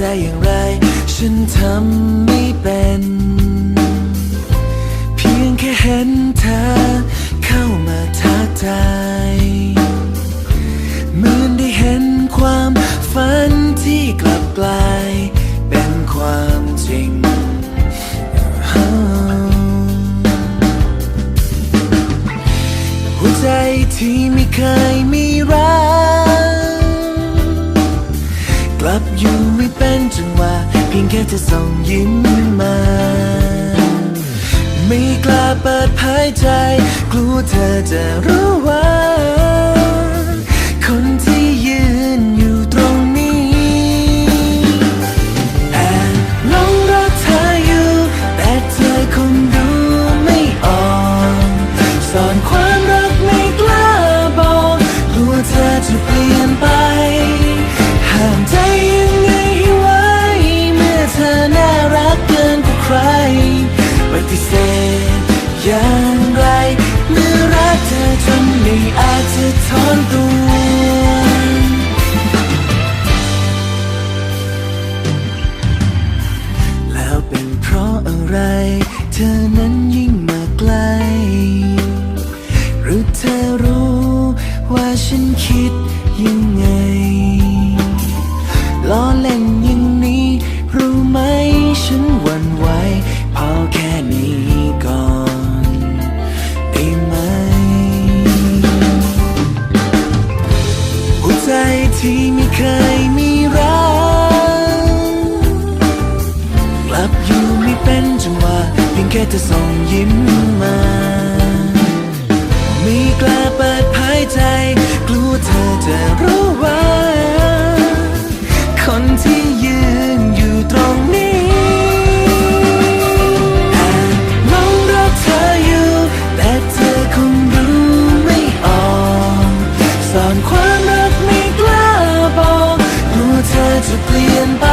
ใจอย่างไร ฉันทำไม่เป็น เพียงแค่เห็นเธอ เข้ามาทักทายเหมือนได้เห็นความฝันที่กลับกลาย เป็นความจริงหัวใจที่ไม่เคยมีรัก ค่เธอส่งยิ้มมา ไม่กล้าเปิดเผยใจ กลัวเธอจะรู้ว่า ว่าฉันคิดยังไงล้อเล่นอย่างนี้ รู้ไหมฉันหวั่นไหวพอแค่นี้ก่อนได้ไหม หัวใจที่ไม่เคยมีรักกลับอยู่ไม่เป็นจังหวะเพียงแค่เธอส่งยิ้มมา ไม่กล้าเปิดเผยใจ กลัวเธอจะรู้ว่า คนที่ยืนอยู่ตรงนี้ลงรักเธออยู่ แต่เธอคงรู้ไม่ออกสอนความรักไม่กล้าบอกรู้เธอจะเปลี่ยนไป